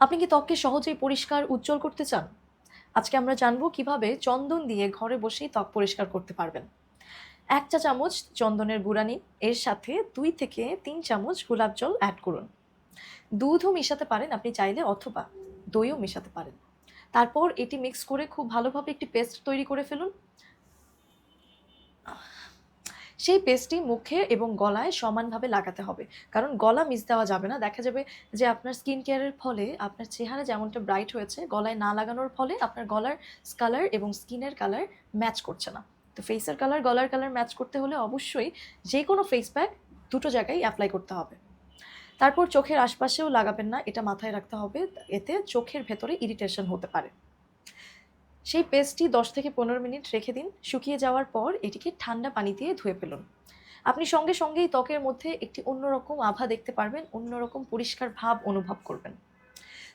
আপনি কি ত্বককে সহজেই পরিষ্কার, উজ্জ্বল করতে চান? আজকে আমরা জানব কীভাবে চন্দন দিয়ে ঘরে বসেই ত্বক পরিষ্কার করতে পারবেন। এক চা চামচ চন্দনের গুঁড়া নিন, এর সাথে দুই থেকে তিন চামচ গোলাপ জল অ্যাড করুন। দুধও মেশাতে পারেন আপনি চাইলে অথবা দইও মেশাতে পারেন। তারপর এটি মিক্স করে খুব ভালোভাবে একটি পেস্ট তৈরি করে ফেলুন। সেই পেস্টটি মুখে এবং গলায় সমানভাবে লাগাতে হবে। কারণ গলা মিস দেওয়া যাবে না। দেখা যাবে যে আপনার স্কিন কেয়ারের ফলে আপনার চেহারা যেমনটা ব্রাইট হয়েছে, গলায় না লাগানোর ফলে আপনার গলার কালার এবং স্কিনের কালার ম্যাচ করছে না। তো ফেসের কালার গলার কালার ম্যাচ করতে হলে অবশ্যই যে কোনো ফেস প্যাক দুটো জায়গায় অ্যাপ্লাই করতে হবে। তারপর চোখের আশপাশেও লাগাবেন না, এটা মাথায় রাখতে হবে। এতে চোখের ভেতরে ইরিটেশন হতে পারে। সেই পেস্টটি দশ থেকে পনেরো মিনিট রেখে দিন। শুকিয়ে যাওয়ার পর এটিকে ঠান্ডা পানি দিয়ে ধুয়ে ফেলুন। আপনি সঙ্গে সঙ্গেই ত্বকের মধ্যে একটি অন্যরকম আভা দেখতে পারবেন, অন্যরকম পরিষ্কার ভাব অনুভব করবেন।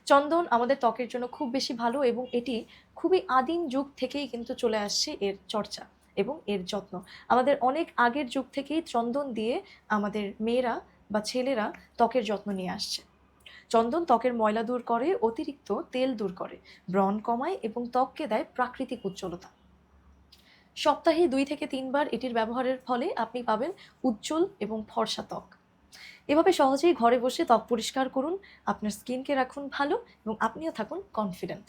চন্দন আমাদের ত্বকের জন্য খুব বেশি ভালো এবং এটি খুবই আদিম যুগ থেকেই কিন্তু চলে আসছে এর চর্চা এবং এর যত্ন। আমাদের অনেক আগের যুগ থেকেই চন্দন দিয়ে আমাদের মেয়েরা বা ছেলেরা ত্বকের যত্ন নিয়ে আসছে। চন্দন ত্বকের ময়লা দূর করে, অতিরিক্ত তেল দূর করে, ব্রণ কমায় এবং ত্বককে দেয় প্রাকৃতিক উজ্জ্বলতা। সপ্তাহে দুই থেকে তিনবার এটির ব্যবহারের ফলে আপনি পাবেন উজ্জ্বল এবং ফর্সা ত্বক। এভাবে সহজেই ঘরে বসে ত্বক পরিষ্কার করুন, আপনার স্কিনকে রাখুন ভালো এবং আপনিও থাকুন কনফিডেন্ট।